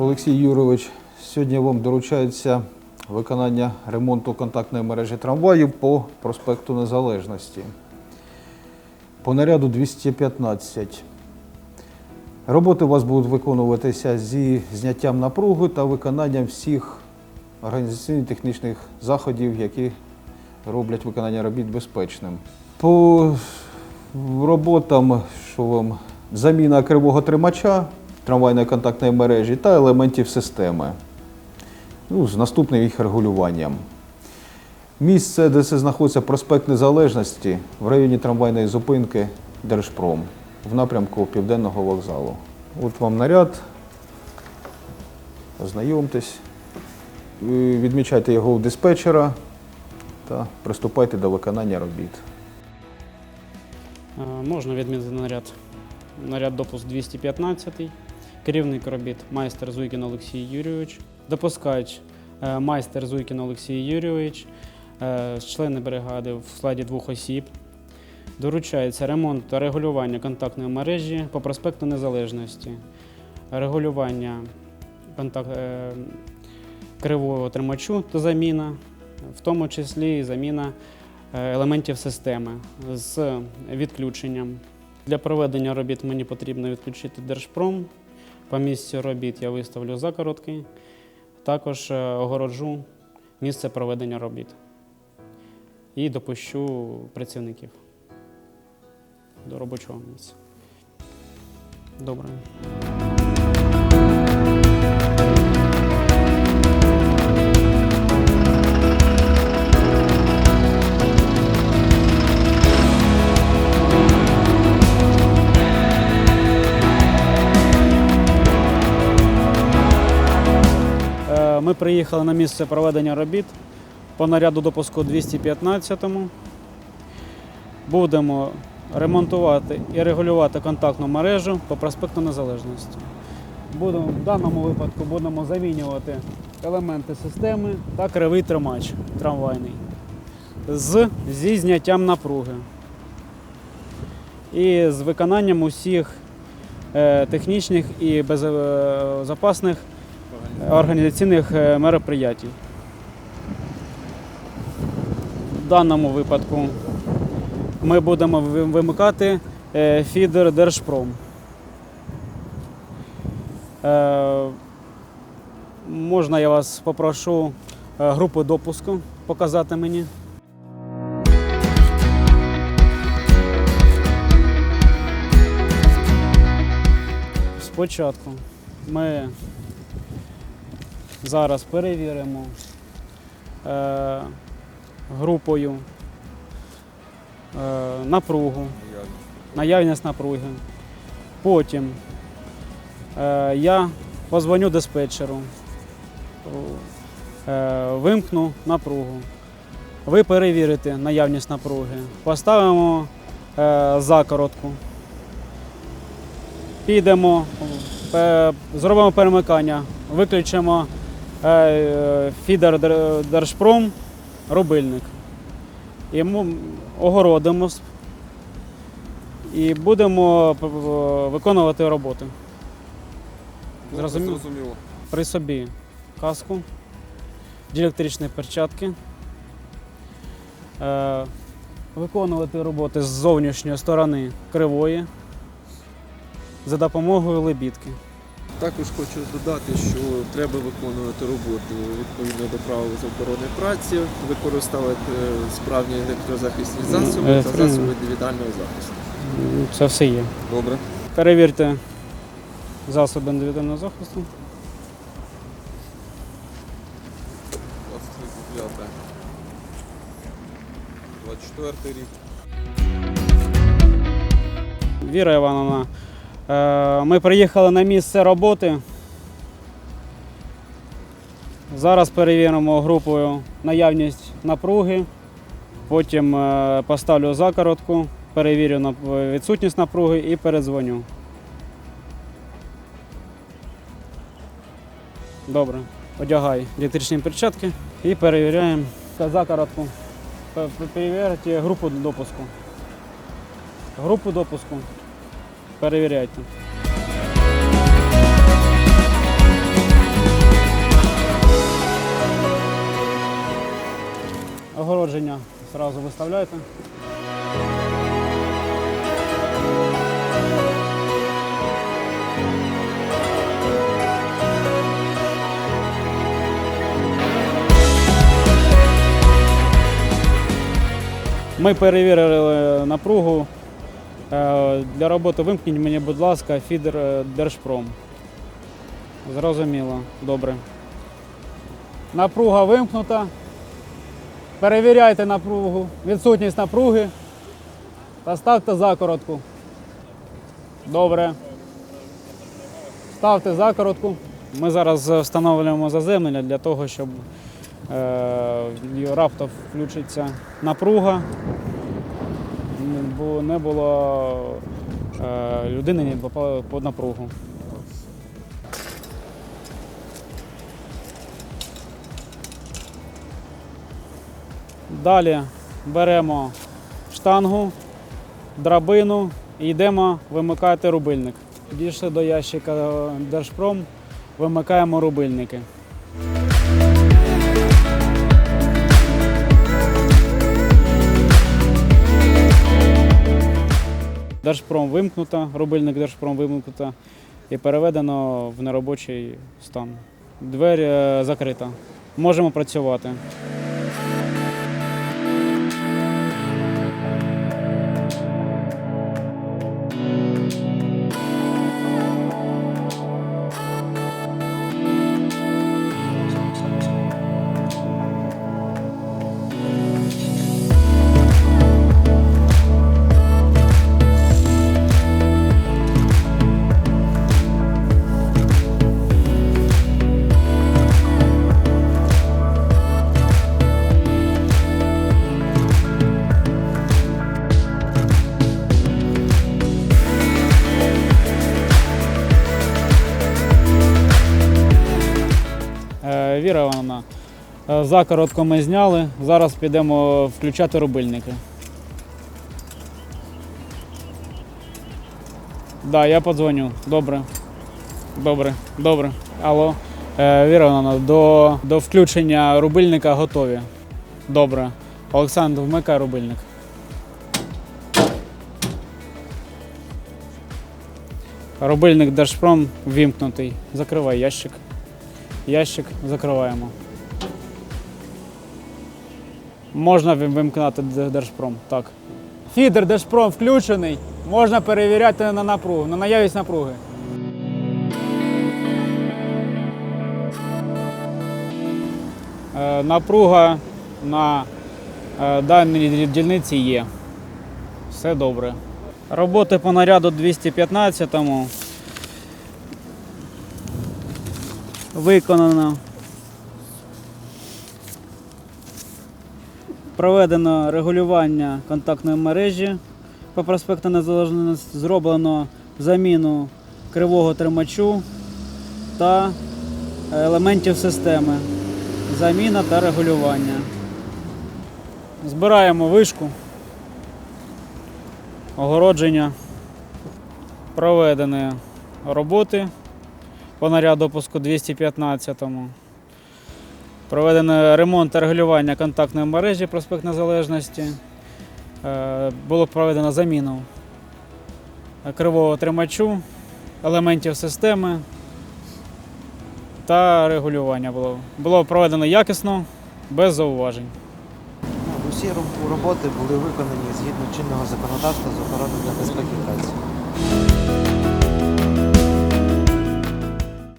Олексій Юрович, сьогодні вам доручається виконання ремонту контактної мережі трамваїв по проспекту Незалежності. По наряду 215. Роботи у вас будуть виконуватися зі зняттям напруги та виконанням всіх організаційно-технічних заходів, які роблять виконання робіт безпечним. По роботам, що вам заміна кривого тримача трамвайної контактної мережі та елементів системи. Ну, з наступним їх регулюванням. Місце, де це знаходиться проспект Незалежності в районі трамвайної зупинки Держпром в напрямку Південного вокзалу. От вам наряд. Ознайомтесь. Відмічайте його у диспетчера та приступайте до виконання робіт. Е, Можна відмінити наряд. Наряд допуск 215. Керівник робіт майстер Зуйкін Олексій Юрійович. Допускач е, майстер Зуйкін Олексій Юрійович. Е, Члени бригади в складі двох осіб. Доручається ремонт та регулювання контактної мережі по проспекту Незалежності. Регулювання контакт, е, кривого тримачу та заміна, в тому числі і заміна елементів системи з відключенням. Для проведення робіт мені потрібно відключити Держпром. По місцю робіт я виставлю закоротки. Також е, огороджу місце проведення робіт і допущу працівників до робочого місця. Добре. Ми приїхали на місце проведення робіт по наряду допуску 215. Будемо ремонтувати і регулювати контактну мережу по проспекту Незалежності. Будемо, в даному випадку будемо замінювати елементи системи та кривий тримач трамвайний з, зі зняттям напруги і з виконанням усіх е, технічних і безпечних організаційних е, мероприятий. В даному випадку ми будемо вимикати е, фідер Держпром. Е, Можна я вас попрошу групу допуску показати мені? Спочатку ми зараз перевіримо е, групою е, напругу, наявність напруги. Потім е, я позвоню диспетчеру, е, вимкну напругу. Ви перевірите наявність напруги. Поставимо е, закоротку. Підемо, е, зробимо перемикання, виключимо фідер Держпром, рубильник. І му- огородимо і будемо п- виконувати роботи. Зрозуміло? Зрозуміло. При собі каску, діелектричні перчатки. Е, виконувати роботи з зовнішньої сторони кривої за допомогою лебідки. Також хочу додати, що треба виконувати роботу відповідно до правил з оборони праці, використовувати справні електрозахисні засоби е, та засоби індивідуального захисту. Це все є. Добре. Перевірте засоби індивідуального захисту. 25. 24 рік. Віра Івановна, е, ми приїхали на місце роботи. Зараз перевіримо групою наявність напруги. Потім е, поставлю закоротку, перевірю відсутність напруги і передзвоню. Добре. Одягай електричні перчатки і перевіряємо закоротку. Пе- пе- Перевіряйте групу допуску. Групу допуску перевіряйте. Огородження одразу виставляйте. Ми перевірили напругу. Е, Для роботи вимкніть мені, будь ласка, фідер е, Держпром. Зрозуміло, добре. Напруга вимкнута. Перевіряйте напругу, відсутність напруги та ставте закоротку. Добре. Ставте закоротку. Ми зараз е, встановлюємо заземлення для того, щоб е, раптом включиться напруга, не не було е, людини не попала під напругу. Далі беремо штангу, драбину і йдемо вимикати рубильник. Дійшли до ящика Держпром, вимикаємо рубильники. Держпром вимкнута, рубильник Держпром вимкнута і переведено в неробочий стан. Двері е, закрита. Можемо працювати. Віра е, закоротко ми зняли. Зараз підемо включати рубильники. Да, я подзвоню. Добре. Добре, добре. Алло. Е, Віра до, до включення рубильника готові. Добре. Олександр, вмикай рубильник. Рубильник Держпром вімкнутий. Закривай ящик. Ящик закриваємо. Можна вим- вимкнути Держпром. Так. Фідер Держпром включений. Можна перевіряти на напругу, на наявність напруги. Е, Напруга на е, даній дільниці є. Все добре. Роботи по наряду 215 виконано. Проведено регулювання контактної мережі по проспекту Незалежності, зроблено заміну кривого тримачу та елементів системи. Заміна та регулювання. Збираємо вишку, огородження, проведені роботи по наряду допуску 215-му. Проведено ремонт та регулювання контактної мережі проспект Незалежності. Е, Було проведено заміну кривого тримачу, елементів системи та регулювання було. Було проведено якісно, без зауважень. Усі роботи були виконані згідно чинного законодавства з охорони та безпеки праці.